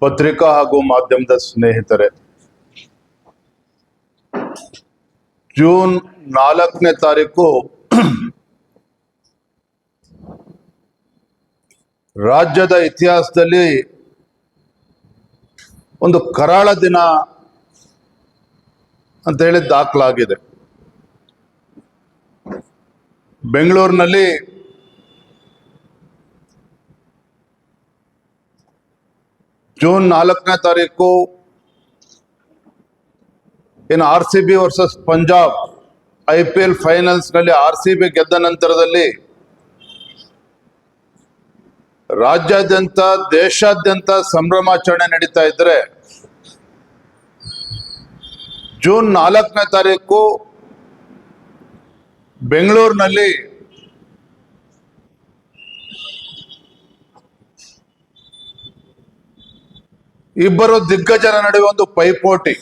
ಪತ್ರಿಕಾ ಹಾಗೂ ಮಾಧ್ಯಮದ ಸ್ನೇಹಿತರೆ. ಜೂನ್ ನಾಲ್ಕನೇ ತಾರೀಕು ರಾಜ್ಯದ ಇತಿಹಾಸದಲ್ಲಿ ಒಂದು ಕರಾಳ ದಿನ ಅಂತ ಹೇಳಿ ದಾಖಲಾಗಿದೆ. ಬೆಂಗಳೂರಿನಲ್ಲಿ ಜೂನ್ ನಾಲ್ಕನೇ ತಾರೀಕು ಇನ್ನು R C B versus Punjab I P L ಫೈನಲ್ಸ್ನಲ್ಲಿ R C B ಗೆದ್ದ ನಂತರದಲ್ಲಿ ರಾಜ್ಯಾದ್ಯಂತ, ದೇಶಾದ್ಯಂತ ಸಂಭ್ರಮಾಚರಣೆ ನಡೀತಾ ಇದ್ರೆ ಜೂನ್ ನಾಲ್ಕನೇ ತಾರೀಕು ಬೆಂಗಳೂರಿನಲ್ಲಿ ಇಬ್ಬರು ದಿಗ್ಗಜರ ನಡುವೆ ಒಂದು ಪೈಪೋಟಿ.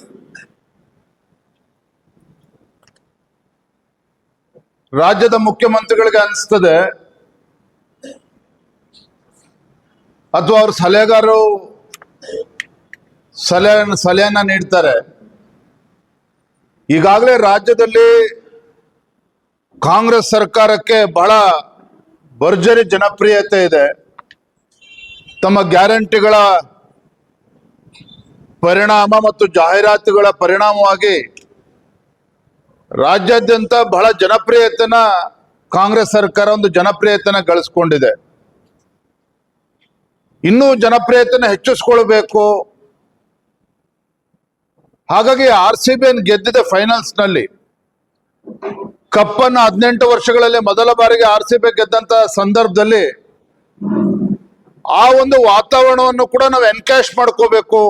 ರಾಜ್ಯದ ಮುಖ್ಯಮಂತ್ರಿಗಳಿಗೆ ಅನಿಸ್ತದೆ, ಅಥವಾ ಅವ್ರ ಸಲಹೆಗಾರರು ಸಲಹೆ, ಸಲಹೆಯನ್ನ ನೀಡ್ತಾರೆ. ಈಗಾಗಲೇ ರಾಜ್ಯದಲ್ಲಿ ಕಾಂಗ್ರೆಸ್ ಸರ್ಕಾರಕ್ಕೆ ಬಹಳ ಭರ್ಜರಿ ಜನಪ್ರಿಯತೆ ಇದೆ. ತಮ್ಮ ಗ್ಯಾರಂಟಿಗಳ ಪರಿಣಾಮ ಮತ್ತು ಜಾಹೀರಾತುಗಳ ಪರಿಣಾಮವಾಗಿ ರಾಜ್ಯಾದ್ಯಂತ ಬಹಳ ಜನಪ್ರಿಯತನ ಕಾಂಗ್ರೆಸ್ ಸರ್ಕಾರ ಒಂದು ಜನಪ್ರಿಯತನ ಗಳಿಸ್ಕೊಂಡಿದೆ. ಇನ್ನೂ ಜನಪ್ರಿಯತನ ಹೆಚ್ಚಿಸ್ಕೊಳ್ಬೇಕು. ಹಾಗಾಗಿ ಆರ್ ಸಿ ಬಿ ಗೆದ್ದಿದೆ ಫೈನಲ್ಸ್ನಲ್ಲಿ ಕಪ್ಪನ್ನು ಹದಿನೆಂಟು ವರ್ಷಗಳಲ್ಲಿ ಮೊದಲ ಬಾರಿಗೆ ಆರ್ ಸಿ ಬಿ ಗೆದ್ದಂತ ಸಂದರ್ಭದಲ್ಲಿ ಆ ಒಂದು ವಾತಾವರಣವನ್ನು ಕೂಡ ನಾವು ಎನ್ಕ್ಯಾಶ್ ಮಾಡ್ಕೋಬೇಕು.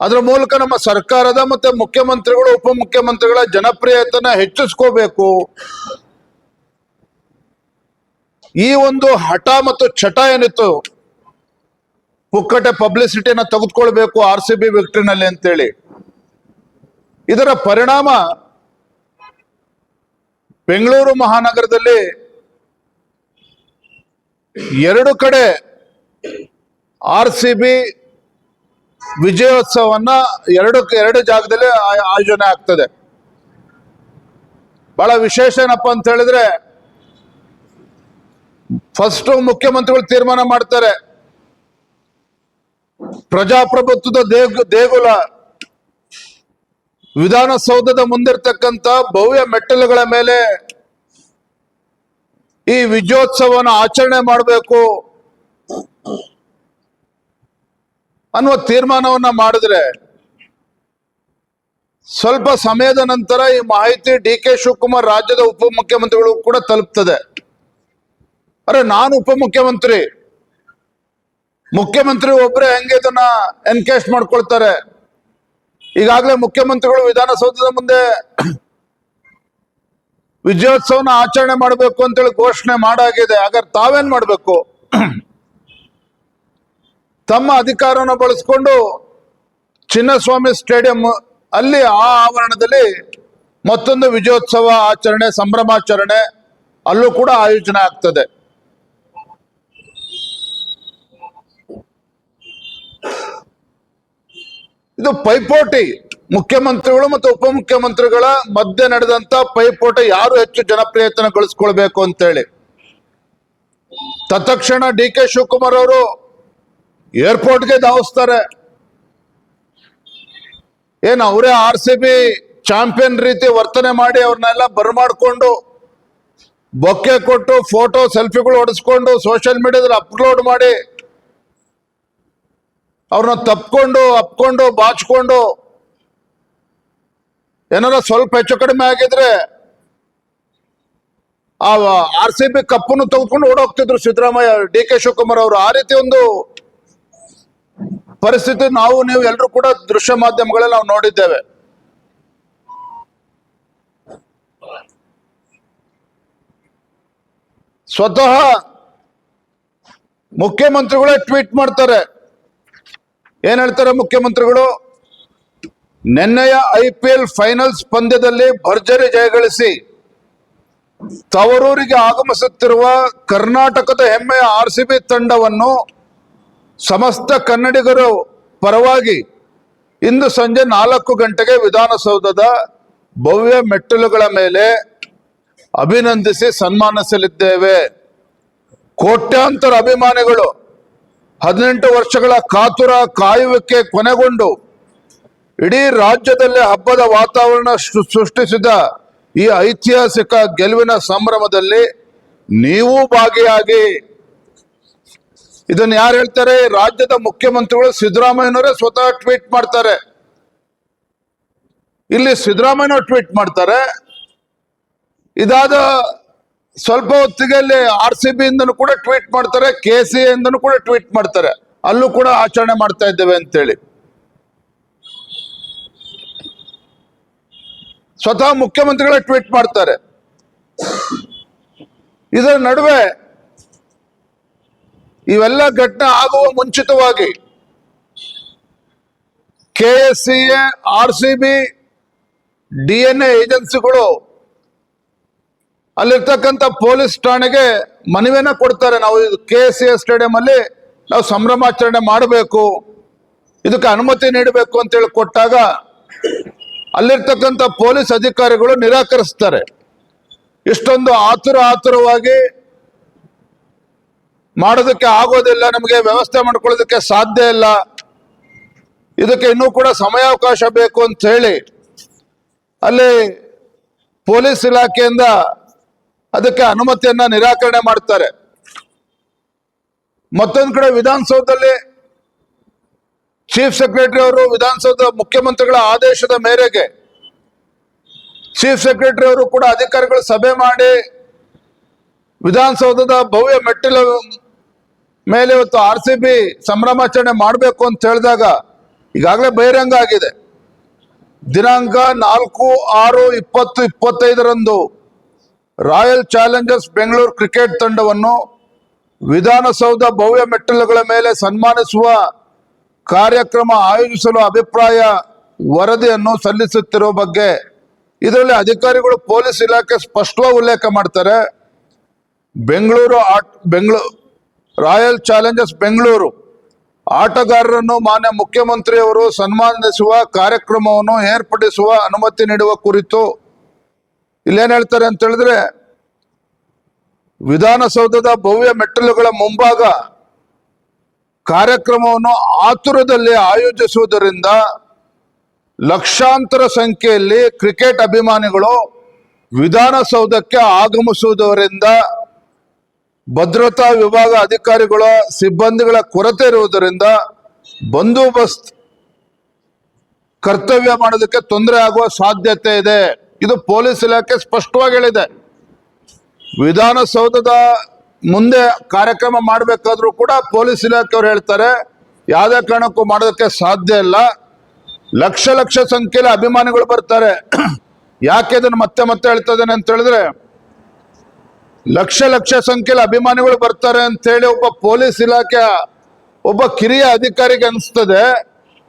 ಅದರ ಮೂಲಕ ನಮ್ಮ ಸರ್ಕಾರದ ಮತ್ತೆ ಮುಖ್ಯಮಂತ್ರಿಗಳು, ಉಪಮುಖ್ಯಮಂತ್ರಿಗಳ ಜನಪ್ರಿಯತೆನ ಹೆಚ್ಚಿಸ್ಕೋಬೇಕು. ಈ ಒಂದು ಹಠ ಮತ್ತು ಚಟ ಏನಿತ್ತು, ಪುಕ್ಕಟೆ ಪಬ್ಲಿಸಿಟಿನ ತೆಗೆದುಕೊಳ್ಬೇಕು ಆರ್ ಸಿ ಬಿ ವಿಕ್ಟ್ರಿನಲ್ಲಿ ಅಂತೇಳಿ. ಇದರ ಪರಿಣಾಮ ಬೆಂಗಳೂರು ಮಹಾನಗರದಲ್ಲಿ ಎರಡು ಕಡೆ ಆರ್ ಸಿ ಬಿ ವಿಜಯೋತ್ಸವನ್ನ ಎರಡು ಎರಡು ಜಾಗದಲ್ಲಿ ಆಯೋಜನೆ ಆಗ್ತದೆ. ಬಹಳ ವಿಶೇಷ ಏನಪ್ಪ ಅಂತ ಹೇಳಿದ್ರೆ ಫಸ್ಟ್ ಮುಖ್ಯಮಂತ್ರಿಗಳು ತೀರ್ಮಾನ ಮಾಡ್ತಾರೆ. ಪ್ರಜಾಪ್ರಭುತ್ವದ ದೇಗು, ದೇಗುಲ, ವಿಧಾನಸೌಧದ ಮುಂದಿರ್ತಕ್ಕಂಥ ಭವ್ಯ ಮೆಟ್ಟಲುಗಳ ಮೇಲೆ ಈ ವಿಜಯೋತ್ಸವನ ಆಚರಣೆ ಮಾಡಬೇಕು. ಅನ್ನುವ ತೀರ್ಮಾನವನ್ನ ಮಾಡಿದ್ರೆ ಸ್ವಲ್ಪ ಸಮಯದ ನಂತರ ಈ ಮಾಹಿತಿ ಡಿ ಕೆ ಶಿವಕುಮಾರ್ ರಾಜ್ಯದ ಉಪಮುಖ್ಯಮಂತ್ರಿಗಳು ಕೂಡ ತಲುಪ್ತದೆ. ಅರೆ, ನಾನು ಉಪಮುಖ್ಯಮಂತ್ರಿ. ಮುಖ್ಯಮಂತ್ರಿ ಒಬ್ರೆ ಹೆಂಗೆ ಇದನ್ನ ಎನ್ಕೇಶ್ ಮಾಡ್ಕೊಳ್ತಾರೆ? ಈಗಾಗಲೇ ಮುಖ್ಯಮಂತ್ರಿಗಳು ವಿಧಾನಸೌಧದ ಮುಂದೆ ವಿಜಯೋತ್ಸವನ ಆಚರಣೆ ಮಾಡಬೇಕು ಅಂತೇಳಿ ಘೋಷಣೆ ಮಾಡಾಗಿದೆ. ಹಾಗಾದ್ರೆ ತಾವೇನ್ ಮಾಡಬೇಕು? ತಮ್ಮ ಅಧಿಕಾರವನ್ನು ಬಳಸ್ಕೊಂಡು ಚಿನ್ನಸ್ವಾಮಿ ಸ್ಟೇಡಿಯಂ ಅಲ್ಲಿ ಆ ಆವರಣದಲ್ಲಿ ಮತ್ತೊಂದು ವಿಜಯೋತ್ಸವ ಆಚರಣೆ, ಸಂಭ್ರಮಾಚರಣೆ ಅಲ್ಲೂ ಕೂಡ ಆಯೋಜನೆ ಆಗ್ತದೆ. ಇದು ಪೈಪೋಟಿ ಮುಖ್ಯಮಂತ್ರಿಗಳು ಮತ್ತು ಉಪಮುಖ್ಯಮಂತ್ರಿಗಳ ಮಧ್ಯೆ ನಡೆದಂತ ಪೈಪೋಟಿ ಯಾರು ಹೆಚ್ಚು ಜನಪ್ರಿಯತನ ಗಳಿಸ್ಕೊಳ್ಬೇಕು ಅಂತೇಳಿ. ತತ್ಕ್ಷಣ ಡಿ ಕೆ ಶಿವಕುಮಾರ್ ಅವರು ಏರ್ಪೋರ್ಟ್ಗೆ ಧಾವಿಸ್ತಾರೆ. ಏನು ಅವರೇ ಆರ್ ಸಿ ಬಿ ಚಾಂಪಿಯನ್ ರೀತಿ ವರ್ತನೆ ಮಾಡಿ ಅವ್ರನ್ನೆಲ್ಲ ಬರ್ಮಾಡ್ಕೊಂಡು ಬೊಕ್ಕೆ ಕೊಟ್ಟು ಫೋಟೋ ಸೆಲ್ಫಿಗಳು ಹೊಡೆಸ್ಕೊಂಡು ಸೋಷಿಯಲ್ ಮೀಡಿಯಾದಲ್ಲಿ ಅಪ್ಲೋಡ್ ಮಾಡಿ ಅವ್ರನ್ನ ತಪ್ಕೊಂಡು, ಅಪ್ಕೊಂಡು, ಬಾಚ್ಕೊಂಡು ಏನಾರ ಸ್ವಲ್ಪ ಹೆಚ್ಚು ಕಡಿಮೆ ಆಗಿದ್ರೆ ಆ ಆರ್ ಸಿ ಬಿ ಕಪ್ಪನ್ನು ತೆಗೆದುಕೊಂಡು ಓಡೋಗ್ತಿದ್ರು ಸಿದ್ದರಾಮಯ್ಯ, ಡಿ ಕೆ ಶಿವಕುಮಾರ್ ಅವರು. ಆ ರೀತಿ ಒಂದು ಪರಿಸ್ಥಿತಿ ನಾವು ನೀವು ಎಲ್ಲರೂ ಕೂಡ ದೃಶ್ಯ ಮಾಧ್ಯಮಗಳಲ್ಲಿ ನಾವು ನೋಡಿದ್ದೇವೆ. ಸ್ವತಃ ಮುಖ್ಯಮಂತ್ರಿಗಳೇ ಟ್ವೀಟ್ ಮಾಡ್ತಾರೆ. ಏನ್ ಹೇಳ್ತಾರೆ ಮುಖ್ಯಮಂತ್ರಿಗಳು? ನಿನ್ನೆಯ ಐ ಪಿ ಎಲ್ ಫೈನಲ್ಸ್ ಪಂದ್ಯದಲ್ಲಿ ಭರ್ಜರಿ ಜಯಗಳಿಸಿ ತವರೂರಿಗೆ ಆಗಮಿಸುತ್ತಿರುವ ಕರ್ನಾಟಕದ ಹೆಮ್ಮೆಯ ಆರ್ ಸಿ ಬಿ ತಂಡವನ್ನು ಸಮಸ್ತ ಕನ್ನಡಿಗರು ಪರವಾಗಿ ಇಂದು ಸಂಜೆ ನಾಲ್ಕು ಗಂಟೆಗೆ ವಿಧಾನಸೌಧದ ಭವ್ಯ ಮೆಟ್ಟಿಲುಗಳ ಮೇಲೆ ಅಭಿನಂದಿಸಿ ಸನ್ಮಾನಿಸಲಿದ್ದೇವೆ ಕೋಟ್ಯಾಂತರ ಅಭಿಮಾನಿಗಳು ಹದಿನೆಂಟು ವರ್ಷಗಳ ಕಾತುರ ಕಾಯುವಿಕೆ ಕೊನೆಗೊಂಡು ಇಡೀ ರಾಜ್ಯದಲ್ಲಿ ಹಬ್ಬದ ವಾತಾವರಣ ಸೃಷ್ಟಿಸಿದ ಈ ಐತಿಹಾಸಿಕ ಗೆಲುವಿನ ಸಂಭ್ರಮದಲ್ಲಿ ನೀವು ಭಾಗಿಯಾಗಿ ಇದನ್ನ ಯಾರು ಹೇಳ್ತಾರೆ? ರಾಜ್ಯದ ಮುಖ್ಯಮಂತ್ರಿಗಳು ಸಿದ್ದರಾಮಯ್ಯನವರೇ ಸ್ವತಃ ಟ್ವೀಟ್ ಮಾಡ್ತಾರೆ. ಇಲ್ಲಿ ಸಿದ್ದರಾಮಯ್ಯನವರು ಟ್ವೀಟ್ ಮಾಡ್ತಾರೆ. ಇದಾದ ಸ್ವಲ್ಪ ಹೊತ್ತಿಗೆ ಅಲ್ಲಿ ಆರ್ ಸಿ ಬಿ ಕೂಡ ಟ್ವೀಟ್ ಮಾಡ್ತಾರೆ, ಕೆ ಸಿ ಇಂದನೂ ಕೂಡ ಟ್ವೀಟ್ ಮಾಡ್ತಾರೆ. ಅಲ್ಲೂ ಕೂಡ ಆಚರಣೆ ಮಾಡ್ತಾ ಇದ್ದೇವೆ ಅಂತೇಳಿ. ಸ್ವತಃ ಮುಖ್ಯಮಂತ್ರಿಗಳೇ ಟ್ವೀಟ್ ಮಾಡ್ತಾರೆ. ಇದರ ನಡುವೆ ಇವೆಲ್ಲ ಘಟನೆ ಆಗುವ ಮುಂಚಿತವಾಗಿ K S C A R C B D N A ಏಜೆನ್ಸಿಗಳು ಅಲ್ಲಿರ್ತಕ್ಕಂಥ ಪೊಲೀಸ್ ಠಾಣೆಗೆ ಮನವಿಯನ್ನ ಕೊಡ್ತಾರೆ. ನಾವು K S C A stadium ಅಲ್ಲಿ ನಾವು ಸಂಭ್ರಮಾಚರಣೆ ಮಾಡಬೇಕು, ಇದಕ್ಕೆ ಅನುಮತಿ ನೀಡಬೇಕು ಅಂತೇಳಿ ಕೊಟ್ಟಾಗ ಅಲ್ಲಿರ್ತಕ್ಕಂಥ ಪೊಲೀಸ್ ಅಧಿಕಾರಿಗಳು ನಿರಾಕರಿಸ್ತಾರೆ. ಇಷ್ಟೊಂದು ಆತುರ ಆತುರವಾಗಿ ಮಾಡೋದಕ್ಕೆ ಆಗೋದಿಲ್ಲ, ನಮಗೆ ವ್ಯವಸ್ಥೆ ಮಾಡ್ಕೊಳ್ಳೋದಕ್ಕೆ ಸಾಧ್ಯ ಇಲ್ಲ. ಇದಕ್ಕೆ ಇನ್ನೂ ಕೂಡ ಸಮಯಾವಕಾಶ ಬೇಕು ಅಂತ ಹೇಳಿ ಅಲ್ಲಿ ಪೊಲೀಸ್ ಇಲಾಖೆಯಿಂದ ಅದಕ್ಕೆ ಅನುಮತಿಯನ್ನ ನಿರಾಕರಣೆ ಮಾಡ್ತಾರೆ. ಮತ್ತೊಂದು ಕಡೆ ವಿಧಾನಸೌಧದಲ್ಲಿ ಚೀಫ್ ಸೆಕ್ರೆಟರಿ ಅವರು ವಿಧಾನಸೌಧ ಮುಖ್ಯಮಂತ್ರಿಗಳ ಆದೇಶದ ಮೇರೆಗೆ ಚೀಫ್ ಸೆಕ್ರೆಟರಿ ಅವರು ಕೂಡ ಅಧಿಕಾರಿಗಳು ಸಭೆ ಮಾಡಿ ವಿಧಾನಸೌಧದ ಭವ್ಯ ಮೆಟ್ಟಿಲ ಮೇಲೆ ಇವತ್ತು ಆರ್ ಸಿ ಬಿ ಸಂಭ್ರಮಾಚರಣೆ ಮಾಡಬೇಕು ಅಂತ ಹೇಳಿದಾಗ ಈಗಾಗಲೇ ಬಹಿರಂಗ ಆಗಿದೆ. ದಿನಾಂಕ ನಾಲ್ಕು ಆರು ಇಪ್ಪತ್ತು ಇಪ್ಪತ್ತೈದರಂದು ರಾಯಲ್ ಚಾಲೆಂಜರ್ಸ್ ಬೆಂಗಳೂರು ಕ್ರಿಕೆಟ್ ತಂಡವನ್ನು ವಿಧಾನಸೌಧ ಭವ್ಯ ಮೆಟ್ಟಿಲುಗಳ ಮೇಲೆ ಸನ್ಮಾನಿಸುವ ಕಾರ್ಯಕ್ರಮ ಆಯೋಜಿಸಲು ಅಭಿಪ್ರಾಯ ವರದಿಯನ್ನು ಸಲ್ಲಿಸುತ್ತಿರುವ ಬಗ್ಗೆ ಇದರಲ್ಲಿ ಅಧಿಕಾರಿಗಳು ಪೊಲೀಸ್ ಇಲಾಖೆ ಸ್ಪಷ್ಟವಾಗಿ ಉಲ್ಲೇಖ ಮಾಡ್ತಾರೆ. Bengaluru at Bengaluru Royal Challengers Bengaluru. ಆಟಗಾರರನ್ನು ಮಾನ್ಯ ಮುಖ್ಯಮಂತ್ರಿಯವರು ಸನ್ಮಾನಿಸುವ ಕಾರ್ಯಕ್ರಮವನ್ನು ಏರ್ಪಡಿಸುವ ಅನುಮತಿ ನೀಡುವ ಕುರಿತು ಇಲ್ಲೇನು ಹೇಳ್ತಾರೆ ಅಂತ ಹೇಳಿದ್ರೆ, ವಿಧಾನಸೌಧದ ಭವ್ಯ ಮೆಟ್ಟಲುಗಳ ಮುಂಭಾಗ ಕಾರ್ಯಕ್ರಮವನ್ನು ಆತುರದಲ್ಲಿ ಆಯೋಜಿಸುವುದರಿಂದ ಲಕ್ಷಾಂತರ ಸಂಖ್ಯೆಯಲ್ಲಿ ಕ್ರಿಕೆಟ್ ಅಭಿಮಾನಿಗಳು ವಿಧಾನಸೌಧಕ್ಕೆ ಆಗಮಿಸುವುದರಿಂದ ಭದ್ರತಾ ವಿಭಾಗ ಅಧಿಕಾರಿಗಳ ಸಿಬ್ಬಂದಿಗಳ ಕೊರತೆ ಇರುವುದರಿಂದ ಬಂದೋಬಸ್ತ್ ಕರ್ತವ್ಯ ಮಾಡೋದಕ್ಕೆ ತೊಂದರೆ ಆಗುವ ಸಾಧ್ಯತೆ ಇದೆ. ಇದು ಪೊಲೀಸ್ ಇಲಾಖೆ ಸ್ಪಷ್ಟವಾಗಿ ಹೇಳಿದೆ. ವಿಧಾನಸೌಧದ ಮುಂದೆ ಕಾರ್ಯಕ್ರಮ ಮಾಡಬೇಕಾದ್ರೂ ಕೂಡ ಪೊಲೀಸ್ ಇಲಾಖೆಯವರು ಹೇಳ್ತಾರೆ, ಯಾವುದೇ ಕಾರಣಕ್ಕೂ ಮಾಡೋದಕ್ಕೆ ಸಾಧ್ಯ ಇಲ್ಲ. ಲಕ್ಷ ಲಕ್ಷ ಸಂಖ್ಯೆಯಲ್ಲಿ ಅಭಿಮಾನಿಗಳು ಬರ್ತಾರೆ. ಯಾಕೆ ಇದನ್ನು ಮತ್ತೆ ಮತ್ತೆ ಹೇಳ್ತಾ ಇದ್ದೇನೆ ಅಂತ ಹೇಳಿದ್ರೆ ಲಕ್ಷ ಲಕ್ಷ ಸಂಖ್ಯೆಯಲ್ಲಿ ಅಭಿಮಾನಿಗಳು ಬರ್ತಾರೆ ಅಂತ ಹೇಳಿ ಒಬ್ಬ ಪೊಲೀಸ್ ಇಲಾಖೆ, ಒಬ್ಬ ಕಿರಿಯ ಅಧಿಕಾರಿಗೆ ಅನಿಸ್ತದೆ.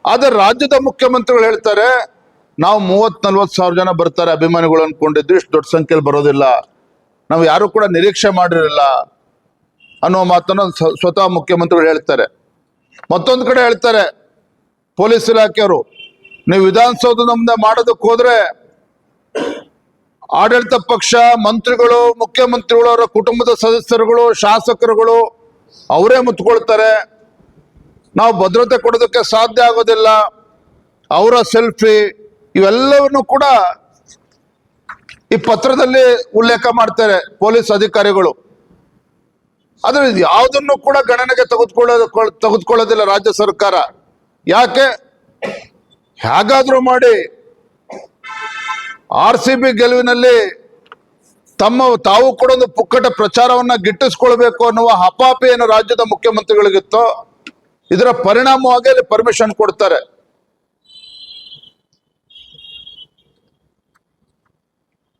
ಆದ್ರೆ ರಾಜ್ಯದ ಮುಖ್ಯಮಂತ್ರಿಗಳು ಹೇಳ್ತಾರೆ, ನಾವು ಮೂವತ್ ನಲ್ವತ್ತು ಸಾವಿರ ಜನ ಬರ್ತಾರೆ ಅಭಿಮಾನಿಗಳು ಅನ್ಕೊಂಡಿದ್ದು ಇಷ್ಟು ದೊಡ್ಡ ಸಂಖ್ಯೆಯಲ್ಲಿ ಬರೋದಿಲ್ಲ. ನಾವು ಯಾರು ಕೂಡ ನಿರೀಕ್ಷೆ ಮಾಡಿರಲಿಲ್ಲ ಅನ್ನೋ ಮಾತನ್ನು ಸ್ವತಃ ಮುಖ್ಯಮಂತ್ರಿಗಳು ಹೇಳ್ತಾರೆ. ಮತ್ತೊಂದು ಕಡೆ ಹೇಳ್ತಾರೆ, ಪೊಲೀಸ್ ಇಲಾಖೆಯವರು, ನೀವು ವಿಧಾನಸೌಧ ಮುಂದೆ ಮಾಡೋದಕ್ಕೆ ಹೋದ್ರೆ ಆಡಳಿತ ಪಕ್ಷ, ಮಂತ್ರಿಗಳು, ಮುಖ್ಯಮಂತ್ರಿಗಳು, ಅವರ ಕುಟುಂಬದ ಸದಸ್ಯರುಗಳು, ಶಾಸಕರುಗಳು, ಅವರೇ ಮುತ್ಕೊಳ್ತಾರೆ. ನಾವು ಭದ್ರತೆ ಕೊಡೋದಕ್ಕೆ ಸಾಧ್ಯ ಆಗೋದಿಲ್ಲ. ಅವರ ಸೆಲ್ಫಿ, ಇವೆಲ್ಲವನ್ನು ಕೂಡ ಈ ಪತ್ರದಲ್ಲಿ ಉಲ್ಲೇಖ ಮಾಡ್ತಾರೆ ಪೊಲೀಸ್ ಅಧಿಕಾರಿಗಳು. ಆದರೆ ಯಾವುದನ್ನು ಕೂಡ ಗಣನೆಗೆ ತೆಗೆದುಕೊಳ್ಳೋದು ತೆಗೆದುಕೊಳ್ಳೋದಿಲ್ಲ ರಾಜ್ಯ ಸರ್ಕಾರ. ಯಾಕೆ? ಹೇಗಾದರೂ ಮಾಡಿ ಆರ್ ಸಿ ಬಿ ಗೆಲುವಿನಲ್ಲಿ ತಮ್ಮ ತಾವು ಕೂಡ ಒಂದು ಪುಕ್ಕಟ ಪ್ರಚಾರವನ್ನ ಗಿಟ್ಟಿಸ್ಕೊಳ್ಬೇಕು ಅನ್ನುವ ಹಪಾಪಿ ಏನು ರಾಜ್ಯದ ಮುಖ್ಯಮಂತ್ರಿಗಳಿಗಿತ್ತೋ. ಇದರ ಪರಿಣಾಮವಾಗಿ ಅಲ್ಲಿ ಪರ್ಮಿಷನ್ ಕೊಡ್ತಾರೆ.